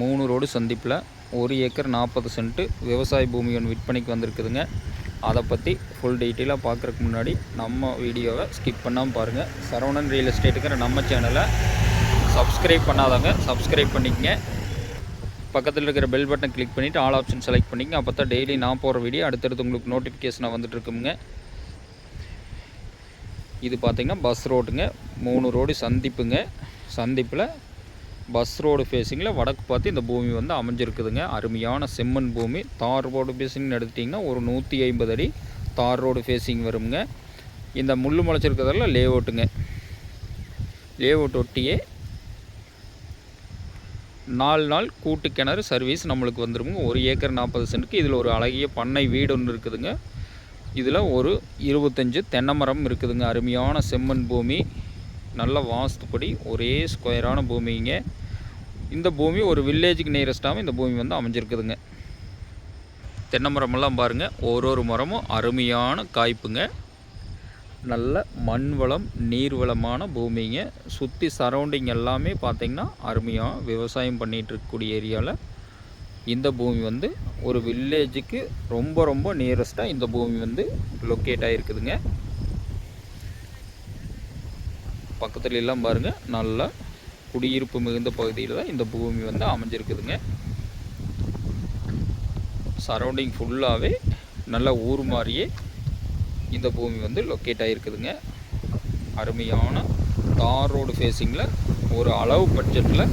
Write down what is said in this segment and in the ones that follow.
மூணு ரோடு சந்திப்பில் ஒரு ஏக்கர் நாற்பது சென்ட்டு விவசாய பூமி ஒன்று விற்பனைக்கு வந்திருக்குதுங்க. அதை பற்றி ஃபுல் டீட்டெயிலாக பார்க்குறதுக்கு முன்னாடி நம்ம வீடியோவை ஸ்கிப் பண்ணாமல் பாருங்கள் சரவணன் ரியல் எஸ்டேட்டுங்கிற நம்ம சேனலை சப்ஸ்கிரைப் பண்ணாதவங்க சப்ஸ்கிரைப் பண்ணிக்கங்க. பக்கத்தில் இருக்கிற பெல் பட்டன் கிளிக் பண்ணிவிட்டு ஆல் ஆப்ஷன் செலக்ட் பண்ணிக்கங்க. அப்போ தான் டெய்லி நான் போகிற வீடியோ அடுத்தடுத்து உங்களுக்கு நோட்டிஃபிகேஷனாக வந்துட்டு இருக்குங்க. இது பார்த்திங்கன்னா பஸ் ரோடுங்க மூணு ரோடு சந்திப்புங்க. சந்திப்பில் பஸ் ரோடு ஃபேஸிங்கில் வடக்கு பார்த்து இந்த பூமி வந்து அமைஞ்சிருக்குதுங்க. அருமையான செம்மண் பூமி. தார் ரோடு ஃபேஸிங்னு எடுத்துட்டிங்கன்னா ஒரு நூற்றி ஐம்பது அடி தார் ரோடு ஃபேஸிங் வருங்க. இந்த முள் முளைச்சிருக்கிறதெல்லாம் லே அவுட்டுங்க லே அவுட் ஒட்டியே நாலு நாள் கூட்டு கிணறு சர்வீஸ் நம்மளுக்கு வந்துருங்க. ஒரு ஏக்கர் நாற்பது சென்ட்டுக்கு இதில் ஒரு அழகிய பண்ணை வீடு ஒன்று இருக்குதுங்க. இதில் ஒரு இருபத்தஞ்சு தென்னை மரம் இருக்குதுங்க. அருமையான செம்மண் பூமி. நல்ல வாஸ்துப்படி ஒரே ஸ்கொயரான பூமிங்க இந்த பூமி ஒரு வில்லேஜுக்கு நியரஸ்ட்டாகவும் இந்த பூமி வந்து அமைஞ்சிருக்குதுங்க. தென்னை மரமெல்லாம் பாருங்கள் ஒரு ஒரு மரமும் அருமையான காய்ப்புங்க. நல்ல மண் வளம் நீர் வளமான பூமிங்க. சுற்றி சரௌண்டிங் எல்லாமே பார்த்திங்கன்னா அருமையாக விவசாயம் பண்ணிகிட்டு இருக்கக்கூடிய ஏரியாவில் இந்த பூமி வந்து ஒரு வில்லேஜுக்கு ரொம்ப ரொம்ப நியரஸ்ட்டாக இந்த பூமி வந்து லொக்கேட் ஆகிருக்குதுங்க பக்கத்துல எல்லாம் பாருங்கள் நல்ல குடியிருப்பு மிகுந்த பகுதியில் தான் இந்த பூமி வந்து அமைஞ்சிருக்குதுங்க. சரௌண்டிங் ஃபுல்லாகவே நல்ல ஊர் மாதிரியே இந்த பூமி வந்து லொக்கேட் ஆகிருக்குதுங்க அருமையான தார் ரோடு ஃபேஸிங்கில் ஒரு அளவு பட்ஜெட்டில்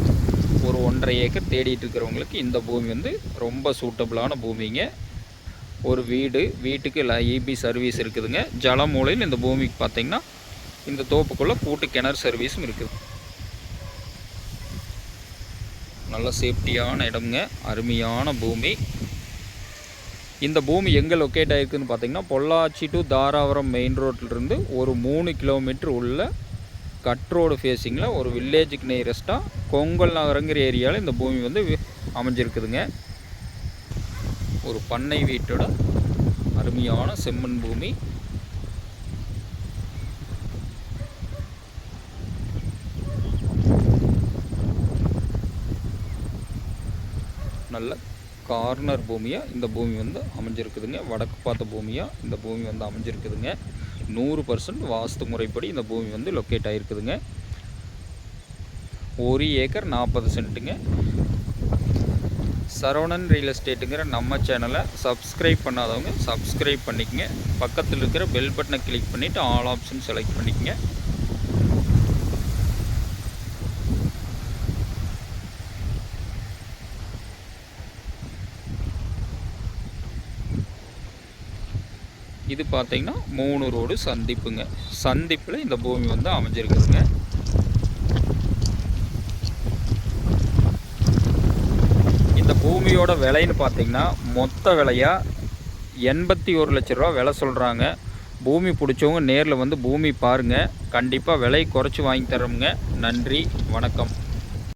ஒரு ஒன்றரை ஏக்கர் தேடிட்டு இருக்கிறவங்களுக்கு இந்த பூமி வந்து ரொம்ப சூட்டபிளான பூமிங்க. ஒரு வீடு வீட்டுக்கு ஈபி சர்வீஸ் இருக்குதுங்க. ஜலமூலையில் இந்த பூமிக்கு பார்த்திங்கன்னா இந்த தோப்புக்குள்ளே கூட்டு கிணறு சர்வீஸும் இருக்குது. நல்ல சேஃப்டியான இடம்ங்க. அருமையான பூமி. இந்த பூமி எங்கே லொக்கேட் ஆகிருக்குன்னு பார்த்தீங்கன்னா பொள்ளாச்சி டு தாராபுரம் மெயின் ரோட்லேருந்து ஒரு மூணு கிலோமீட்டர் உள்ள கட் ரோடு ஃபேஸிங்கில் ஒரு வில்லேஜுக்கு நியரஸ்ட்டாக கொங்கல் நகரங்கிற ஏரியாவில் இந்த பூமி வந்து வி- அமைஞ்சிருக்குதுங்க. ஒரு பண்ணை வீட்டோட அருமையான செம்மண் பூமி. நல்ல கார்னர் பூமியாக இந்த பூமி வந்து அமைஞ்சிருக்குதுங்க. வடக்கு பார்த்த பூமியாக இந்த பூமி வந்து அமைஞ்சிருக்குதுங்க. நூறு பர்சன்ட் வாஸ்து முறைப்படி இந்த பூமி வந்து லொக்கேட் ஆகிருக்குதுங்க ஒரு ஏக்கர் நாற்பது சென்ட்டுங்க. சரவணன் ரியல் எஸ்டேட்டுங்கிற நம்ம சேனலை சப்ஸ்கிரைப் பண்ணாதவங்க சப்ஸ்கிரைப் பண்ணிக்கங்க. பக்கத்தில் இருக்கிற பெல் பட்டனை கிளிக் பண்ணிவிட்டு ஆல் ஆப்ஷன் செலக்ட் பண்ணிக்கங்க. இது பார்த்தீங்கன்னா மூணு ரோடு சந்திப்புங்க. சந்திப்பில் இந்த பூமி வந்து அமைஞ்சிருக்குதுங்க. இந்த பூமியோட விலைன்னு பார்த்தீங்கன்னா மொத்த விலையாக எண்பத்தி ஒரு லட்ச ரூபா விலை சொல்கிறாங்க பூமி பிடிச்சவங்க நேரில் வந்து பூமி பாருங்கள் கண்டிப்பாக விலை குறைச்சி வாங்கி தரோமுங்க. நன்றி வணக்கம்.